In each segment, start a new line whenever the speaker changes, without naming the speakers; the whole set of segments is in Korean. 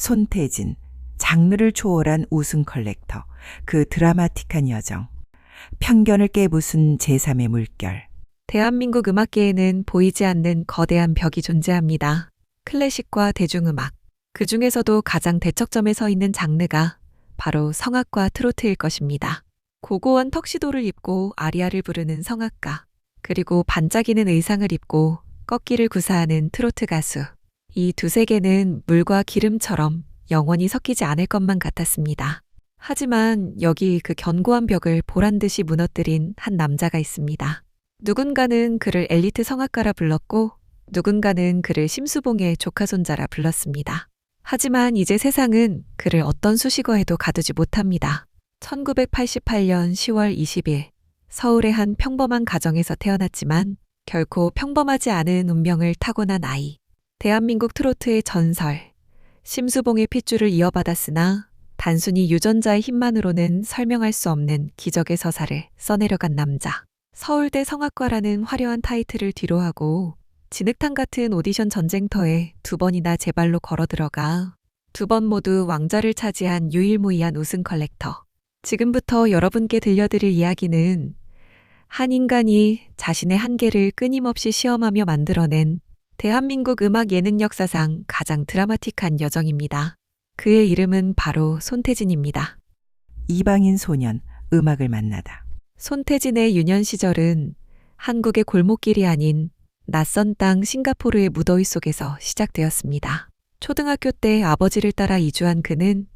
손태진, 장르를 초월한 우승 컬렉터, 그 드라마틱한 여정, 편견을 깨부순 제3의 물결,
대한민국 음악계에는 보이지 않는 거대한 벽이 존재합니다. 클래식과 대중음악. 그 중에서도 가장 대척점에 서 있는 장르가 바로 성악과 트로트일 것입니다. 고고한 턱시도를 입고 아리아를 부르는 성악가, 그리고 반짝이는 의상을 입고 꺾기를 구사하는 트로트 가수. 이 두 세계는 물과 기름처럼 영원히 섞이지 않을 것만 같았습니다. 하지만 여기 그 견고한 벽을 보란 듯이 무너뜨린 한 남자가 있습니다. 누군가는 그를 엘리트 성악가라 불렀고 누군가는 그를 심수봉의 조카 손자라 불렀습니다. 하지만 이제 세상은 그를 어떤 수식어에도 가두지 못합니다. 1988년 10월 20일 서울의 한 평범한 가정에서 태어났지만 결코 평범하지 않은 운명을 타고난 아이. 대한민국 트로트의 전설. 심수봉의 핏줄을 이어받았으나 단순히 유전자의 힘만으로는 설명할 수 없는 기적의 서사를 써내려간 남자. 서울대 성악과라는 화려한 타이틀을 뒤로하고 진흙탕 같은 오디션 전쟁터에 두 번이나 제 발로 걸어 들어가 두 번 모두 왕좌를 차지한 유일무이한 우승 컬렉터. 지금부터 여러분께 들려드릴 이야기는 한 인간이 자신의 한계를 끊임없이 시험하며 만들어낸 대한민국 음악 예능 역사상 가장 드라마틱한 여정입니다. 그의 이름은 바로 손태진입니다.
이방인 소년, 음악을 만나다.
손태진의 유년 시절은 한국의 골목길이 아닌 낯선 땅 싱가포르의 무더위 속에서 시작되었습니다. 초등학교 때 아버지를 따라 이주한 그는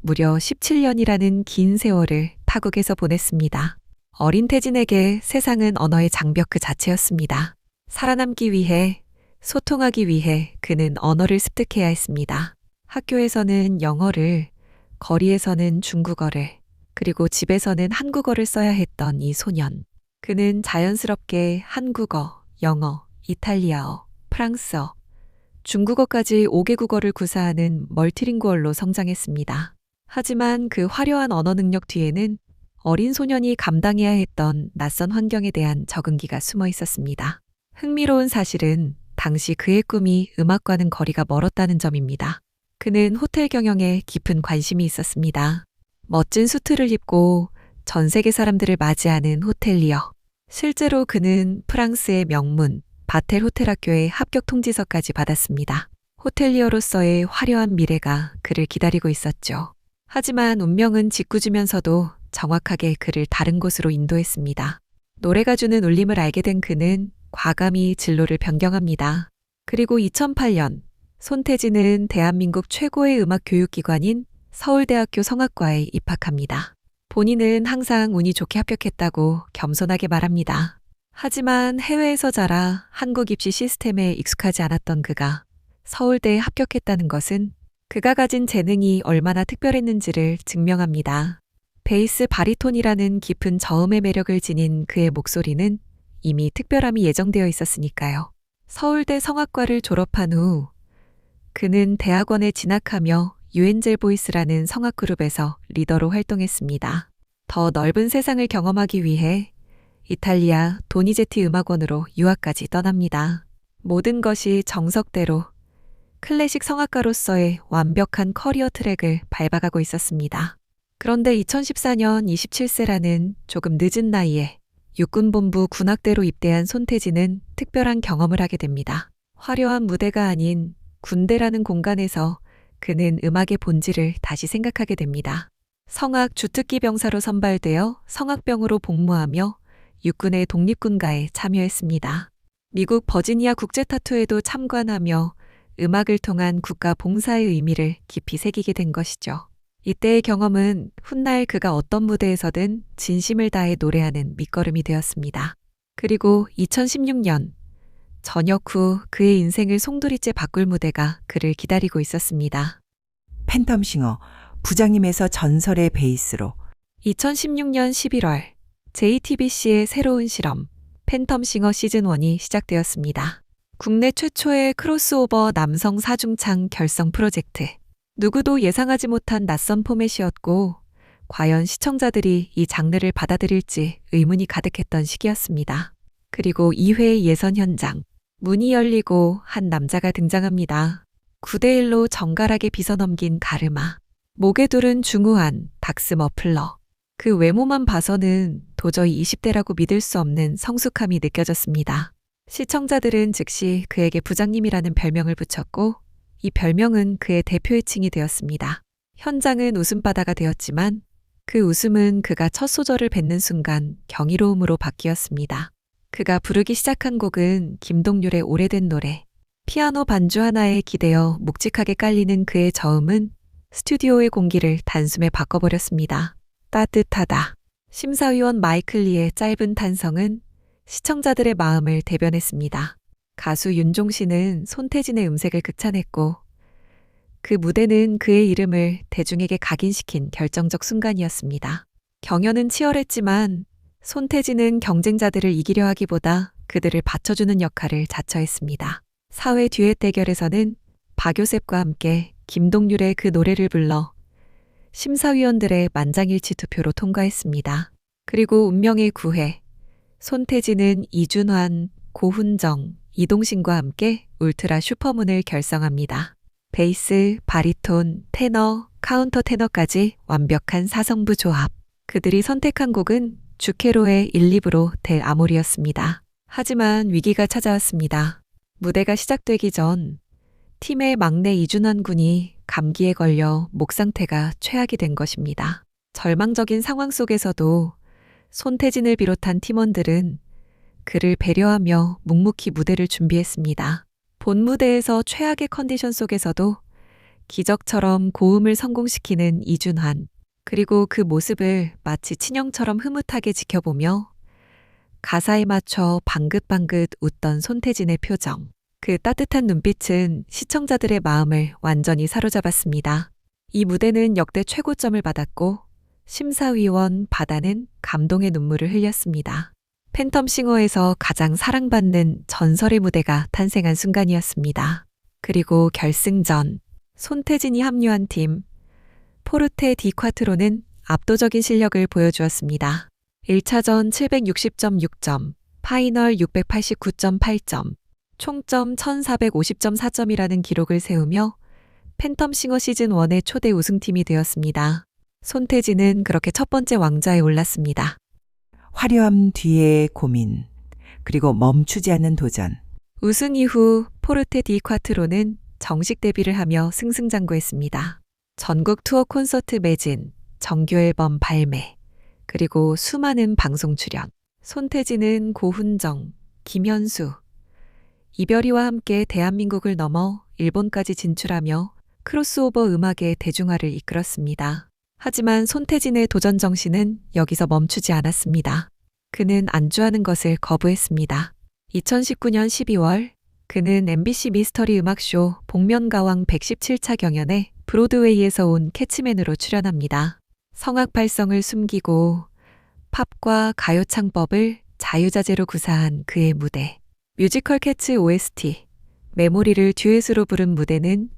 무려 17년이라는 긴 세월을 타국에서 보냈습니다. 어린 태진에게 세상은 언어의 장벽 그 자체였습니다. 살아남기 위해, 소통하기 위해 그는 언어를 습득해야 했습니다. 학교에서는 영어를, 거리에서는 중국어를, 그리고 집에서는 한국어를 써야 했던 이 소년. 그는 자연스럽게 한국어, 영어, 이탈리아어, 프랑스어, 중국어까지 5개 국어를 구사하는 멀티링구얼로 성장했습니다. 하지만 그 화려한 언어 능력 뒤에는 어린 소년이 감당해야 했던 낯선 환경에 대한 적응기가 숨어 있었습니다. 흥미로운 사실은 당시 그의 꿈이 음악과는 거리가 멀었다는 점입니다. 그는 호텔 경영에 깊은 관심이 있었습니다. 멋진 수트를 입고 전 세계 사람들을 맞이하는 호텔리어. 실제로 그는 프랑스의 명문 바텔 호텔 학교의 합격 통지서까지 받았습니다. 호텔리어로서의 화려한 미래가 그를 기다리고 있었죠. 하지만 운명은 짓궂으면서도 정확하게 그를 다른 곳으로 인도했습니다. 노래가 주는 울림을 알게 된 그는 과감히 진로를 변경합니다. 그리고 2008년 손태진은 대한민국 최고의 음악 교육기관인 서울대학교 성악과에 입학합니다. 본인은 항상 운이 좋게 합격했다고 겸손하게 말합니다. 하지만 해외에서 자라 한국 입시 시스템에 익숙하지 않았던 그가 서울대에 합격했다는 것은 그가 가진 재능이 얼마나 특별했는지를 증명합니다. 베이스 바리톤이라는 깊은 저음의 매력을 지닌 그의 목소리는 이미 특별함이 예정되어 있었으니까요. 서울대 성악과를 졸업한 후 그는 대학원에 진학하며 유엔젤 보이스라는 성악 그룹에서 리더로 활동했습니다. 더 넓은 세상을 경험하기 위해 이탈리아 도니제티 음악원으로 유학까지 떠납니다. 모든 것이 정석대로 클래식 성악가로서의 완벽한 커리어 트랙을 밟아가고 있었습니다. 그런데 2014년 27세라는 조금 늦은 나이에 육군본부 군악대로 입대한 손태진은 특별한 경험을 하게 됩니다. 화려한 무대가 아닌 군대라는 공간에서 그는 음악의 본질을 다시 생각하게 됩니다. 성악 주특기 병사로 선발되어 성악병으로 복무하며 육군의 독립군가에 참여했습니다. 미국 버지니아 국제 타투에도 참관하며 음악을 통한 국가 봉사의 의미를 깊이 새기게 된 것이죠. 이때의 경험은 훗날 그가 어떤 무대에서든 진심을 다해 노래하는 밑거름이 되었습니다. 그리고 2016년 저녁 후 그의 인생을 송두리째 바꿀 무대가 그를 기다리고 있었습니다.
팬텀싱어, 부장님에서 전설의 베이스로
2016년 11월 JTBC의 새로운 실험 팬텀싱어 시즌 1이 시작되었습니다. 국내 최초의 크로스오버 남성 사중창 결성 프로젝트. 누구도 예상하지 못한 낯선 포맷이었고 과연 시청자들이 이 장르를 받아들일지 의문이 가득했던 시기였습니다. 그리고 2회 예선 현장 문이 열리고 한 남자가 등장합니다. 9대 1로 정갈하게 빗어넘긴 가르마. 목에 두른 중후한 닥스 머플러. 그 외모만 봐서는 도저히 20대라고 믿을 수 없는 성숙함이 느껴졌습니다. 시청자들은 즉시 그에게 부장님이라는 별명을 붙였고 이 별명은 그의 대표의칭이 되었습니다. 현장은 웃음바다가 되었지만 그 웃음은 그가 첫 소절을 뱉는 순간 경이로움으로 바뀌었습니다. 그가 부르기 시작한 곡은 김동률의 오래된 노래. 피아노 반주 하나에 기대어 묵직하게 깔리는 그의 저음은 스튜디오의 공기를 단숨에 바꿔버렸습니다. 따뜻하다. 심사위원 마이클 리의 짧은 탄성은 시청자들의 마음을 대변했습니다. 가수 윤종 씨는 손태진의 음색을 극찬했고 그 무대는 그의 이름을 대중에게 각인시킨 결정적 순간이었습니다. 경연은 치열했지만 손태진은 경쟁자들을 이기려 하기보다 그들을 받쳐주는 역할을 자처했습니다. 사회 듀엣 대결에서는 박요셉과 함께 김동률의 그 노래를 불러 심사위원들의 만장일치 투표로 통과했습니다. 그리고 운명의 구회. 손태진은 이준환, 고훈정, 이동신과 함께 울트라 슈퍼문을 결성합니다. 베이스, 바리톤, 테너, 카운터 테너까지 완벽한 사성부 조합. 그들이 선택한 곡은 주케로의 1, 2부로 델 아모리였습니다. 하지만 위기가 찾아왔습니다. 무대가 시작되기 전 팀의 막내 이준환 군이 감기에 걸려 목 상태가 최악이 된 것입니다. 절망적인 상황 속에서도 손태진을 비롯한 팀원들은 그를 배려하며 묵묵히 무대를 준비했습니다. 본 무대에서 최악의 컨디션 속에서도 기적처럼 고음을 성공시키는 이준환, 그리고 그 모습을 마치 친형처럼 흐뭇하게 지켜보며 가사에 맞춰 방긋방긋 웃던 손태진의 표정. 그 따뜻한 눈빛은 시청자들의 마음을 완전히 사로잡았습니다. 이 무대는 역대 최고점을 받았고 심사위원 바다는 감동의 눈물을 흘렸습니다. 팬텀 싱어에서 가장 사랑받는 전설의 무대가 탄생한 순간이었습니다. 그리고 결승전 손태진이 합류한 팀 포르테 디콰트로는 압도적인 실력을 보여주었습니다. 1차전 760.6점, 파이널 689.8점, 총점 1450.4점이라는 기록을 세우며 팬텀 싱어 시즌 1의 초대 우승팀이 되었습니다. 손태진은 그렇게 첫 번째 왕좌에 올랐습니다.
화려함 뒤에 고민, 그리고 멈추지 않는 도전.
우승 이후 포르테 디 콰트로는 정식 데뷔를 하며 승승장구했습니다. 전국 투어 콘서트 매진, 정규 앨범 발매, 그리고 수많은 방송 출연. 손태진은 고훈정, 김현수, 이별이와 함께 대한민국을 넘어 일본까지 진출하며 크로스오버 음악의 대중화를 이끌었습니다. 하지만 손태진의 도전 정신은 여기서 멈추지 않았습니다. 그는 안주하는 것을 거부했습니다. 2019년 12월 그는 MBC 미스터리 음악쇼 복면가왕 117차 경연에 브로드웨이에서 온 캐치맨으로 출연합니다. 성악 발성을 숨기고 팝과 가요 창법을 자유자재로 구사한 그의 무대. 뮤지컬 캐츠 OST 메모리를 듀엣으로 부른 무대는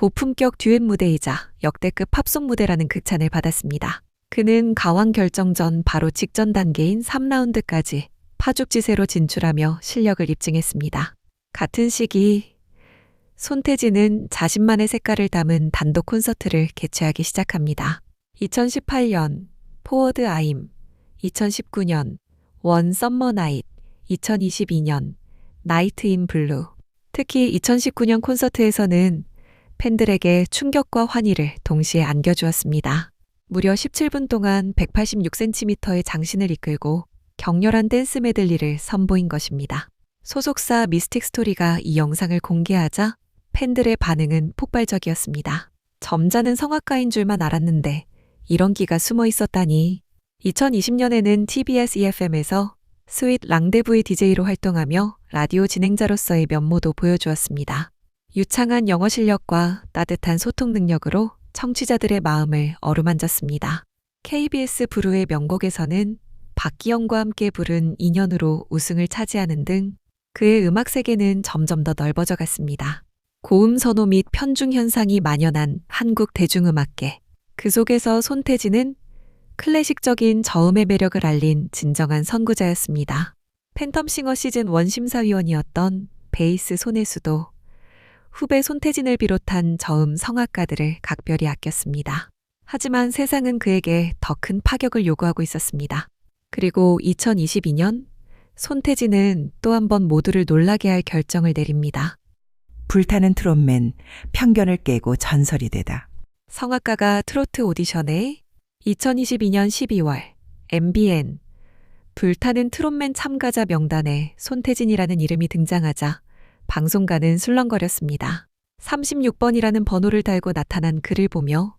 고품격 듀엣 무대이자 역대급 팝송 무대라는 극찬을 받았습니다. 그는 가왕 결정 전 바로 직전 단계인 3라운드까지 파죽지세로 진출하며 실력을 입증했습니다. 같은 시기 손태진은 자신만의 색깔을 담은 단독 콘서트를 개최하기 시작합니다. 2018년 포워드 아임, 2019년 원 썸머 나잇, 2022년 나이트 인 블루. 특히 2019년 콘서트에서는 팬들에게 충격과 환희를 동시에 안겨주었습니다. 무려 17분 동안 186cm의 장신을 이끌고 격렬한 댄스 메들리를 선보인 것입니다. 소속사 미스틱 스토리가 이 영상을 공개하자 팬들의 반응은 폭발적이었습니다. 점잖은 성악가인 줄만 알았는데 이런 기가 숨어 있었다니. 2020년에는 TBS EFM에서 스윗 랑데부의 DJ로 활동하며 라디오 진행자로서의 면모도 보여주었습니다. 유창한 영어 실력과 따뜻한 소통 능력으로 청취자들의 마음을 어루만졌습니다. KBS 부르의 명곡에서는 박기영과 함께 부른 인연으로 우승을 차지하는 등 그의 음악 세계는 점점 더 넓어져 갔습니다. 고음 선호 및 편중 현상이 만연한 한국 대중음악계. 그 속에서 손태진은 클래식적인 저음의 매력을 알린 진정한 선구자였습니다. 팬텀싱어 시즌 1 심사위원이었던 베이스 손혜수도 후배 손태진을 비롯한 저음 성악가들을 각별히 아꼈습니다. 하지만 세상은 그에게 더 큰 파격을 요구하고 있었습니다. 그리고 2022년 손태진은 또 한 번 모두를 놀라게 할 결정을 내립니다.
불타는 트롯맨 편견을 깨고 전설이 되다.
성악가가 트로트 오디션에 2022년 12월 MBN 불타는 트롯맨 참가자 명단에 손태진이라는 이름이 등장하자 방송가는 술렁거렸습니다. 36번이라는 번호를 달고 나타난 그를 보며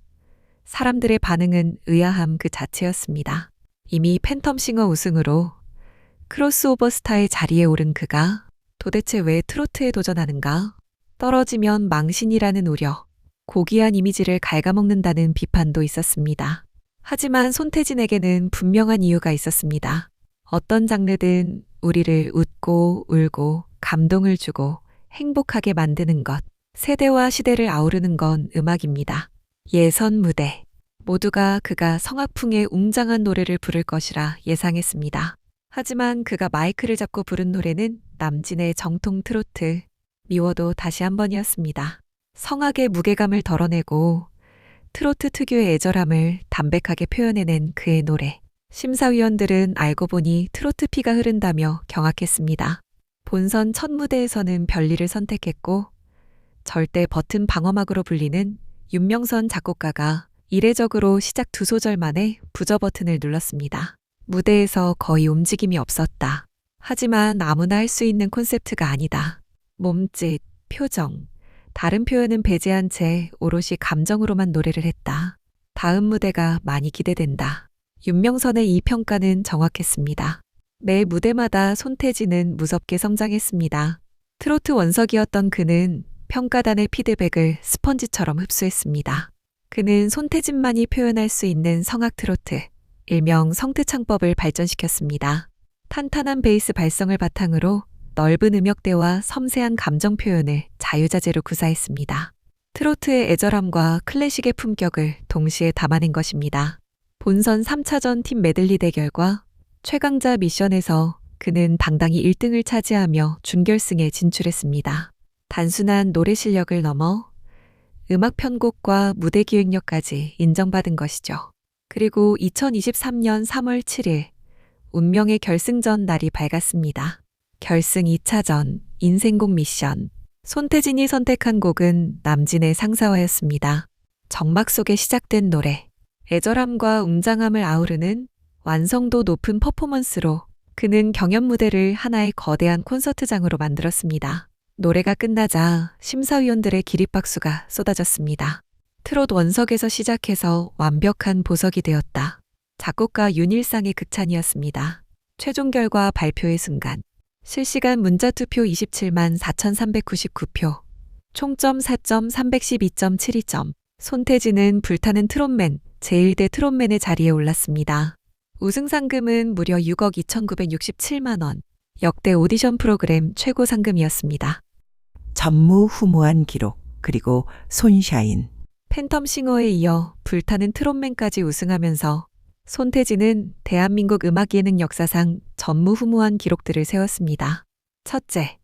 사람들의 반응은 의아함 그 자체였습니다. 이미 팬텀싱어 우승으로 크로스오버 스타의 자리에 오른 그가 도대체 왜 트로트에 도전하는가? 떨어지면 망신이라는 우려, 고귀한 이미지를 갉아먹는다는 비판도 있었습니다. 하지만 손태진에게는 분명한 이유가 있었습니다. 어떤 장르든 우리를 웃고 울고 감동을 주고 행복하게 만드는 것, 세대와 시대를 아우르는 건 음악입니다. 예선 무대. 모두가 그가 성악풍의 웅장한 노래를 부를 것이라 예상했습니다. 하지만 그가 마이크를 잡고 부른 노래는 남진의 정통 트로트, 미워도 다시 한 번이었습니다. 성악의 무게감을 덜어내고 트로트 특유의 애절함을 담백하게 표현해낸 그의 노래. 심사위원들은 알고 보니 트로트 피가 흐른다며 경악했습니다. 본선 첫 무대에서는 별리를 선택했고 절대 버튼 방어막으로 불리는 윤명선 작곡가가 이례적으로 시작 두 소절 만에 부저 버튼을 눌렀습니다. 무대에서 거의 움직임이 없었다. 하지만 아무나 할 수 있는 콘셉트가 아니다. 몸짓, 표정, 다른 표현은 배제한 채 오롯이 감정으로만 노래를 했다. 다음 무대가 많이 기대된다. 윤명선의 이 평가는 정확했습니다. 매 무대마다 손태진은 무섭게 성장했습니다. 트로트 원석이었던 그는 평가단의 피드백을 스펀지처럼 흡수했습니다. 그는 손태진만이 표현할 수 있는 성악 트로트, 일명 성트창법을 발전시켰습니다. 탄탄한 베이스 발성을 바탕으로 넓은 음역대와 섬세한 감정 표현을 자유자재로 구사했습니다. 트로트의 애절함과 클래식의 품격을 동시에 담아낸 것입니다. 본선 3차전 팀 메들리 대결과 최강자 미션에서 그는 당당히 1등을 차지하며 준결승에 진출했습니다. 단순한 노래 실력을 넘어 음악 편곡과 무대 기획력까지 인정받은 것이죠. 그리고 2023년 3월 7일 운명의 결승전 날이 밝았습니다. 결승 2차전 인생곡 미션 손태진이 선택한 곡은 남진의 상사화였습니다. 정막 속에 시작된 노래 애절함과 웅장함을 아우르는 완성도 높은 퍼포먼스로 그는 경연 무대를 하나의 거대한 콘서트장으로 만들었습니다. 노래가 끝나자 심사위원들의 기립박수가 쏟아졌습니다. 트롯 원석에서 시작해서 완벽한 보석이 되었다. 작곡가 윤일상의 극찬이었습니다. 최종 결과 발표의 순간 실시간 문자 투표 27만 4,399표, 총점 4.312.72점, 손태진은 불타는 트롯맨, 제1대 트롯맨의 자리에 올랐습니다. 우승 상금은 무려 6억 2,967만 원, 역대 오디션 프로그램 최고 상금이었습니다.
전무후무한 기록 그리고 손샤인
팬텀 싱어에 이어 불타는 트롯맨까지 우승하면서 손태진은 대한민국 음악 예능 역사상 전무후무한 기록들을 세웠습니다. 첫째,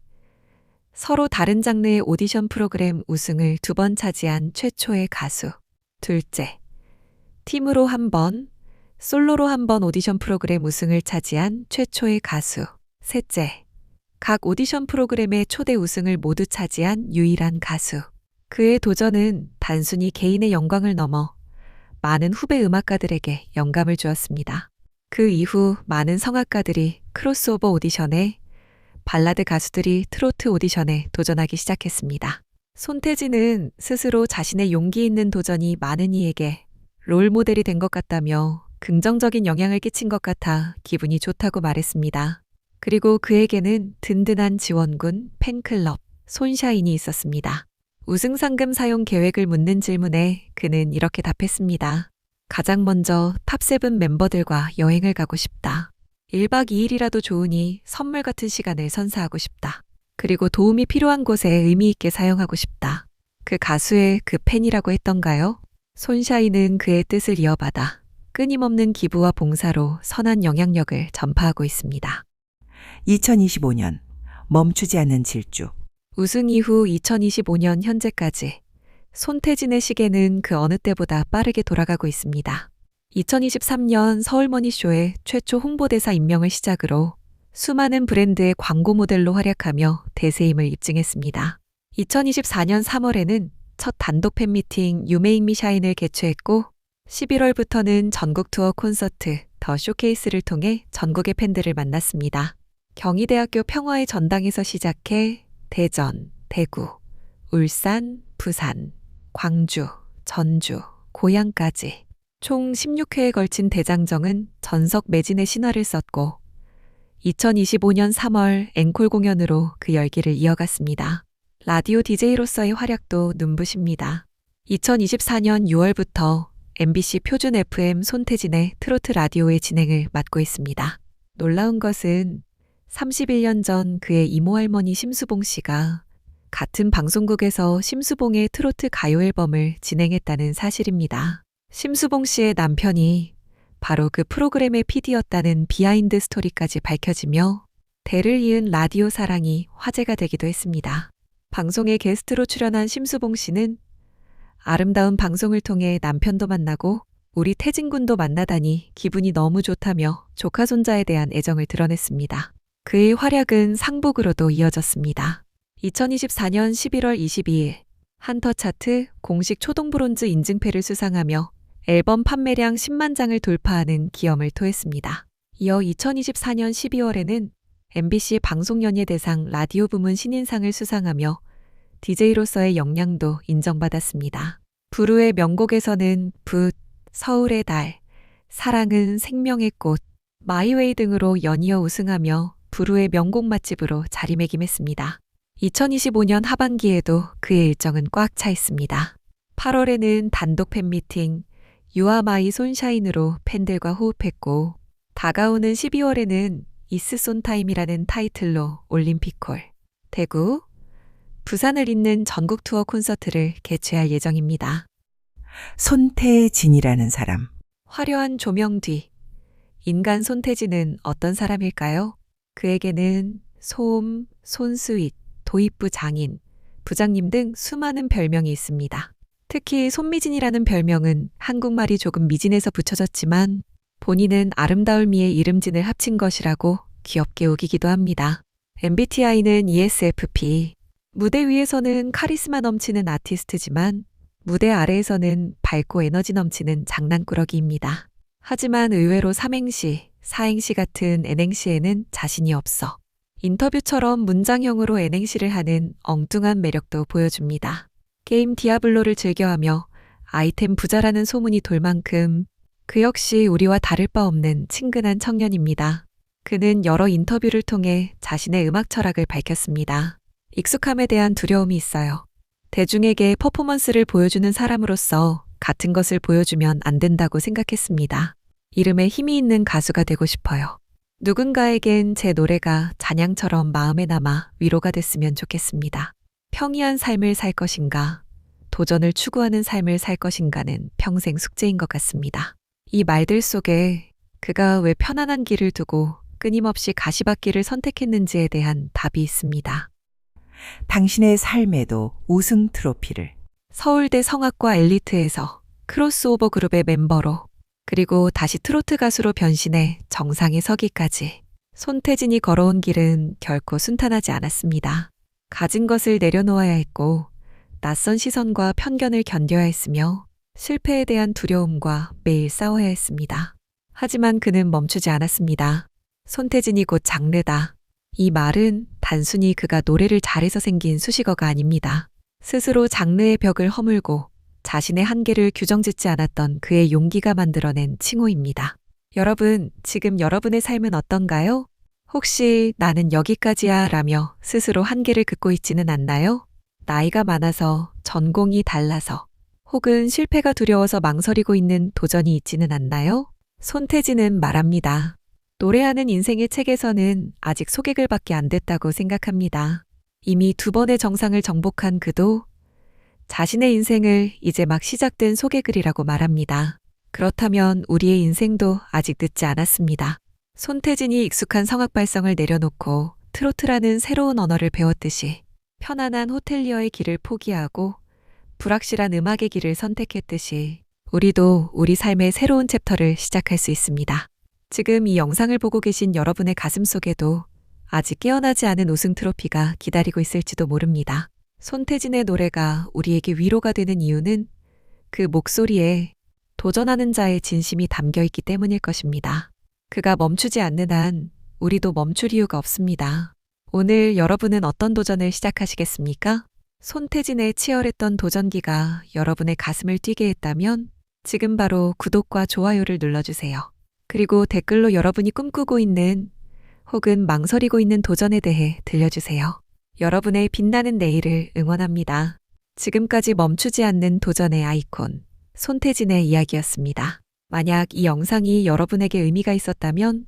서로 다른 장르의 오디션 프로그램 우승을 두 번 차지한 최초의 가수. 둘째, 팀으로 한 번, 솔로로 한 번 오디션 프로그램 우승을 차지한 최초의 가수. 셋째, 각 오디션 프로그램의 초대 우승을 모두 차지한 유일한 가수. 그의 도전은 단순히 개인의 영광을 넘어 많은 후배 음악가들에게 영감을 주었습니다. 그 이후 많은 성악가들이 크로스오버 오디션에 발라드 가수들이 트로트 오디션에 도전하기 시작했습니다. 손태진은 스스로 자신의 용기 있는 도전이 많은 이에게 롤 모델이 된 것 같다며 긍정적인 영향을 끼친 것 같아 기분이 좋다고 말했습니다. 그리고 그에게는 든든한 지원군, 팬클럽, 손샤인이 있었습니다. 우승 상금 사용 계획을 묻는 질문에 그는 이렇게 답했습니다. 가장 먼저 탑세븐 멤버들과 여행을 가고 싶다. 1박 2일이라도 좋으니 선물 같은 시간을 선사하고 싶다. 그리고 도움이 필요한 곳에 의미 있게 사용하고 싶다. 그 가수의 그 팬이라고 했던가요? 손샤인은 그의 뜻을 이어받아 끊임없는 기부와 봉사로 선한 영향력을 전파하고 있습니다.
2025년 멈추지 않는 질주
우승 이후 2025년 현재까지 손태진의 시계는 그 어느 때보다 빠르게 돌아가고 있습니다. 2023년 서울머니쇼의 최초 홍보대사 임명을 시작으로 수많은 브랜드의 광고 모델로 활약하며 대세임을 입증했습니다. 2024년 3월에는 첫 단독 팬미팅 유메이미 샤인을 개최했고 11월부터는 전국 투어 콘서트 더 쇼케이스를 통해 전국의 팬들을 만났습니다. 경희대학교 평화의 전당에서 시작해 대전, 대구, 울산, 부산, 광주, 전주, 고향까지 총 16회에 걸친 대장정은 전석 매진의 신화를 썼고 2025년 3월 앵콜 공연으로 그 열기를 이어갔습니다. 라디오 DJ로서의 활약도 눈부십니다. 2024년 6월부터 MBC 표준 FM 손태진의 트로트 라디오의 진행을 맡고 있습니다. 놀라운 것은 31년 전 그의 이모 할머니 심수봉 씨가 같은 방송국에서 심수봉의 트로트 가요 앨범을 진행했다는 사실입니다. 심수봉 씨의 남편이 바로 그 프로그램의 PD였다는 비하인드 스토리까지 밝혀지며 대를 이은 라디오 사랑이 화제가 되기도 했습니다. 방송에 게스트로 출연한 심수봉 씨는 아름다운 방송을 통해 남편도 만나고 우리 태진 군도 만나다니 기분이 너무 좋다며 조카 손자에 대한 애정을 드러냈습니다. 그의 활약은 상복으로도 이어졌습니다. 2024년 11월 22일 한터 차트 공식 초동 브론즈 인증패를 수상하며 앨범 판매량 10만 장을 돌파하는 기염을 토했습니다. 이어 2024년 12월에는 MBC 방송연예 대상 라디오 부문 신인상을 수상하며 DJ로서의 역량도 인정받았습니다. 부르의 명곡에서는 붓, 서울의 달, 사랑은 생명의 꽃, 마이웨이 등으로 연이어 우승하며 부르의 명곡 맛집으로 자리매김했습니다. 2025년 하반기에도 그의 일정은 꽉 차 있습니다. 8월에는 단독 팬미팅, 유아마이 손샤인으로 팬들과 호흡했고, 다가오는 12월에는 이스손 타임이라는 타이틀로 올림픽홀, 대구, 부산을 잇는 전국 투어 콘서트를 개최할 예정입니다.
손태진이라는 사람.
화려한 조명 뒤, 인간 손태진은 어떤 사람일까요? 그에게는 솜, 손수잇, 도입부 장인, 부장님 등 수많은 별명이 있습니다. 특히 손미진이라는 별명은 한국말이 조금 미진해서 붙여졌지만 본인은 아름다울 미의 이름진을 합친 것이라고 귀엽게 우기기도 합니다. MBTI는 ESFP. 무대 위에서는 카리스마 넘치는 아티스트지만 무대 아래에서는 밝고 에너지 넘치는 장난꾸러기입니다. 하지만 의외로 삼행시, 사행시 같은 N행시에는 자신이 없어 인터뷰처럼 문장형으로 N행시를 하는 엉뚱한 매력도 보여줍니다. 게임 디아블로를 즐겨하며 아이템 부자라는 소문이 돌 만큼 그 역시 우리와 다를 바 없는 친근한 청년입니다. 그는 여러 인터뷰를 통해 자신의 음악 철학을 밝혔습니다. 익숙함에 대한 두려움이 있어요. 대중에게 퍼포먼스를 보여주는 사람으로서 같은 것을 보여주면 안 된다고 생각했습니다. 이름에 힘이 있는 가수가 되고 싶어요. 누군가에겐 제 노래가 잔향처럼 마음에 남아 위로가 됐으면 좋겠습니다. 평이한 삶을 살 것인가, 도전을 추구하는 삶을 살 것인가는 평생 숙제인 것 같습니다. 이 말들 속에 그가 왜 편안한 길을 두고 끊임없이 가시밭길을 선택했는지에 대한 답이 있습니다.
당신의 삶에도 우승 트로피를.
서울대 성악과 엘리트에서 크로스오버 그룹의 멤버로 그리고 다시 트로트 가수로 변신해 정상에 서기까지 손태진이 걸어온 길은 결코 순탄하지 않았습니다. 가진 것을 내려놓아야 했고 낯선 시선과 편견을 견뎌야 했으며 실패에 대한 두려움과 매일 싸워야 했습니다. 하지만 그는 멈추지 않았습니다. 손태진이 곧 장르다. 이 말은 단순히 그가 노래를 잘해서 생긴 수식어가 아닙니다. 스스로 장르의 벽을 허물고 자신의 한계를 규정짓지 않았던 그의 용기가 만들어낸 칭호입니다. 여러분, 지금 여러분의 삶은 어떤가요? 혹시 나는 여기까지야 라며 스스로 한계를 긋고 있지는 않나요? 나이가 많아서 전공이 달라서 혹은 실패가 두려워서 망설이고 있는 도전이 있지는 않나요? 손태진은 말합니다. 노래하는 인생의 책에서는 아직 소개글밖에 안 됐다고 생각합니다. 이미 두 번의 정상을 정복한 그도 자신의 인생을 이제 막 시작된 소개글이라고 말합니다. 그렇다면 우리의 인생도 아직 늦지 않았습니다. 손태진이 익숙한 성악 발성을 내려놓고 트로트라는 새로운 언어를 배웠듯이 편안한 호텔리어의 길을 포기하고 불확실한 음악의 길을 선택했듯이 우리도 우리 삶의 새로운 챕터를 시작할 수 있습니다. 지금 이 영상을 보고 계신 여러분의 가슴 속에도 아직 깨어나지 않은 우승 트로피가 기다리고 있을지도 모릅니다. 손태진의 노래가 우리에게 위로가 되는 이유는 그 목소리에 도전하는 자의 진심이 담겨 있기 때문일 것입니다. 그가 멈추지 않는 한 우리도 멈출 이유가 없습니다. 오늘 여러분은 어떤 도전을 시작하시겠습니까? 손태진의 치열했던 도전기가 여러분의 가슴을 뛰게 했다면 지금 바로 구독과 좋아요를 눌러주세요. 그리고 댓글로 여러분이 꿈꾸고 있는 혹은 망설이고 있는 도전에 대해 들려주세요. 여러분의 빛나는 내일을 응원합니다. 지금까지 멈추지 않는 도전의 아이콘, 손태진의 이야기였습니다. 만약 이 영상이 여러분에게 의미가 있었다면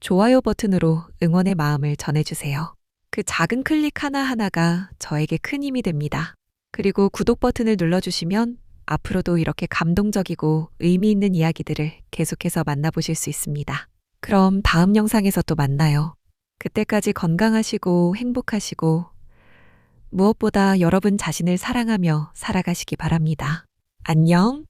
좋아요 버튼으로 응원의 마음을 전해주세요. 그 작은 클릭 하나하나가 저에게 큰 힘이 됩니다. 그리고 구독 버튼을 눌러주시면 앞으로도 이렇게 감동적이고 의미 있는 이야기들을 계속해서 만나보실 수 있습니다. 그럼 다음 영상에서 또 만나요. 그때까지 건강하시고 행복하시고 무엇보다 여러분 자신을 사랑하며 살아가시기 바랍니다. 안녕!